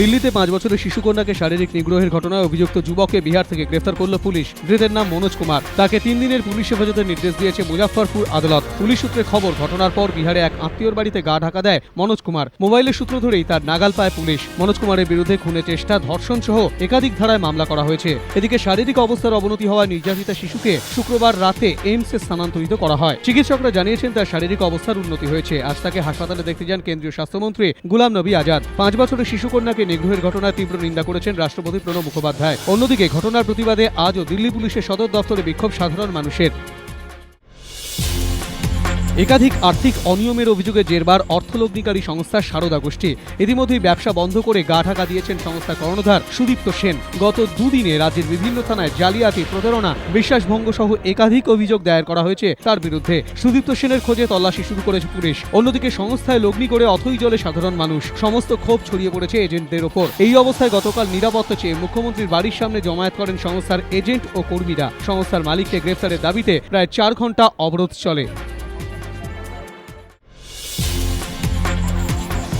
দিল্লিতে পাঁচ বছরের শিশুকন্যাকে শারীরিক নিগ্রহের ঘটনায় অভিযুক্ত যুবককে বিহার থেকে গ্রেফতার করল পুলিশ। ধৃতের নাম মনোজ কুমার। তাকে তিন দিনের পুলিশ হেফাজতের নির্দেশ দিয়েছে মুজাফফরপুর আদালত। পুলিশ সূত্রে খবর, ঘটনার পর বিহারে এক আত্মীয়র বাড়িতে গা ঢাকা দেয় মনোজ কুমার। মোবাইলের সূত্র ধরেই তার নাগাল পায় পুলিশ। মনোজ কুমারের বিরুদ্ধে খুনের চেষ্টা, ধর্ষণ সহ একাধিক ধারায় মামলা করা হয়েছে। এদিকে শারীরিক অবস্থার অবনতি হওয়ায় নির্যাতিতা শিশুকে শুক্রবার রাতে এইমসে স্থানান্তরিত করা হয়। চিকিৎসকরা জানিয়েছেন, তার শারীরিক অবস্থার উন্নতি হয়েছে। আজ তাকে হাসপাতালে দেখতে যান কেন্দ্রীয় স্বাস্থ্যমন্ত্রী গুলাম নবী আজাদ। পাঁচ বছরের শিশুকন্যাকে নিগ্রহের ঘটনার তীব্র নিন্দা করেছেন রাষ্ট্রপতি প্রণব মুখোপাধ্যায়। অন্যদিকে ঘটনার প্রতিবাদে আজও দিল্লি পুলিশের সদর দফতরে বিক্ষোভ সাধারণ মানুষের। একাধিক আর্থিক অনিয়মের অভিযোগে জেরবার অর্থলগ্নিকারী সংস্থা সারদা গোষ্ঠী। ইতিমধ্যেই ব্যবসা বন্ধ করে গা ঢাকা দিয়েছেন সংস্থা কর্ণধার সুদীপ্ত সেন। গত দুদিনে রাজ্যের বিভিন্ন থানায় জালিয়াতি প্রতারণা বিশ্বাসভঙ্গ সহ একাধিক অভিযোগ দায়ের করা হয়েছে তার বিরুদ্ধে। সুদীপ্ত সেনের খোঁজে তল্লাশি শুরু করেছে পুলিশ। অন্যদিকে সংস্থায় লগ্নি করে অথই জলে সাধারণ মানুষ। সমস্ত ক্ষোভ ছড়িয়ে পড়েছে এজেন্টদের ওপর। এই অবস্থায় গতকাল নিরাপত্তা চেয়ে মুখ্যমন্ত্রীর বাড়ির সামনে জমায়েত করেন সংস্থার এজেন্ট ও কর্মীরা। সংস্থার মালিককে গ্রেফতারের দাবিতে প্রায় চার ঘণ্টা অবরোধ চলে।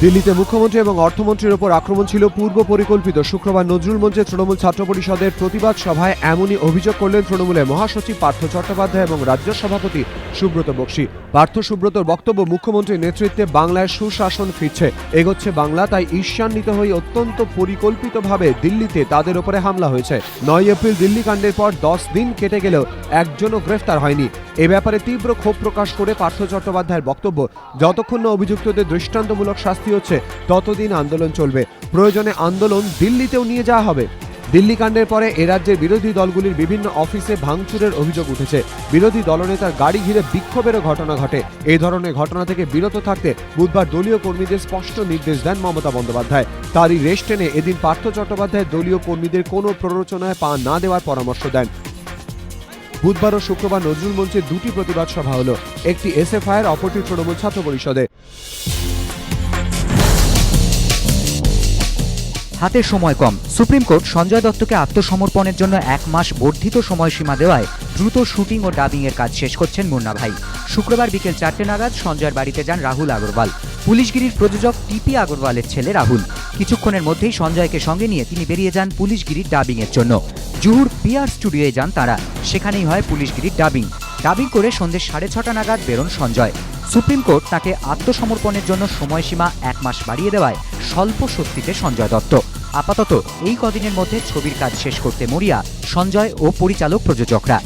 দিল্লিতে মুখ্যমন্ত্রী এবং অর্থমন্ত্রীর ওপর আক্রমণ ছিল পূর্ব পরিকল্পিত। শুক্রবার নজরুল মঞ্চে তৃণমূল ছাত্র পরিষদের প্রতিবাদ সভায় এমনই অভিযোগ করলেন তৃণমূলের মহাসচিব পার্থ চট্টোপাধ্যায় এবং রাজ্য সভাপতি সুব্রত বক্সী। পার্থ সুব্রতর বক্তব্য মুখ্যমন্ত্রীর নেতৃত্বে বাংলায় সুশাসন ফিরছে। এগোচ্ছে বাংলা, তাই ঈর্ষান্বিত হয়ে অত্যন্ত পরিকল্পিতভাবে দিল্লিতে তাদের ওপরে হামলা হয়েছে। নয় এপ্রিল দিল্লি কাণ্ডের পর দশ দিন কেটে গেলেও একজনও গ্রেফতার হয়নি। এ ব্যাপারে তীব্র ক্ষোভ প্রকাশ করে পার্থ চট্টোপাধ্যায়ের বক্তব্য, যতক্ষণ না অভিযুক্তদের দৃষ্টান্তমূলক শাস্তি হচ্ছে, ততদিন আন্দোলন চলবে। প্রয়োজনে আন্দোলন দিল্লিতেও নিয়ে যাওয়া হবে। দিল্লি কাণ্ডের পরে এ রাজ্যের বিরোধী দলগুলির বিভিন্ন অফিসে ভাঙচুরের অভিযোগ উঠেছে। বিরোধী দলনেতার গাড়ি ঘিরে বিক্ষোভেরও ঘটনা ঘটে। এই ধরনের ঘটনা থেকে বিরত থাকতে বুধবার দলীয় কর্মীদের স্পষ্ট নির্দেশ দেন মমতা বন্দ্যোপাধ্যায়। তারই রেশ টেনে এদিন পার্থ চট্টোপাধ্যায় দলীয় কর্মীদের কোনো প্ররোচনায় পা না দেওয়ার পরামর্শ দেন। বুধবার ও শুক্রবার নজরুল মঞ্চে দুটি প্রতিবাদ সভা হলো। একটি এসএফআইয়ের অপরটি তৃণমূল ছাত্র পরিষদে হাতে সময় কম। সুপ্রিম কোর্ট সঞ্জয় দত্তকে আত্মসমর্পণের জন্য এক মাস বর্ধিত সময়সীমা দেওয়ায় দ্রুত শুটিং ও ডাবিং এর কাজ শেষ করছেন মুন্না ভাই। শুক্রবার বিকেল চারটে নাগাদ সঞ্জয়ের বাড়িতে যান রাহুল আগরওয়াল। পুলিশগিরির প্রযোজক টিপি আগরওয়ালের ছেলে রাহুল। কিছুক্ষণের মধ্যেই সঞ্জয়কে সঙ্গে নিয়ে তিনি বেরিয়ে যান পুলিশগিরির ডাবিং এর জন্য। জুহুর পিয়ার স্টুডিওয়ে যান তারা। সেখানেই হয় পুলিশগিরির ডাবিং ডাবিং করে সন্ধ্যে সাড়ে ছটা নাগাদ বেরোন সঞ্জয়। সুপ্রিম কোর্ট তাকে আত্মসমর্পণের জন্য সময়সীমা এক মাস বাড়িয়ে দেওয়ায় স্বল্প শক্তিতে সঞ্জয় দত্ত। আপাতত এই কদিনের মধ্যে ছবির কাজ শেষ করতে মরিয়া সঞ্জয় ও পরিচালক প্রযোজকরা।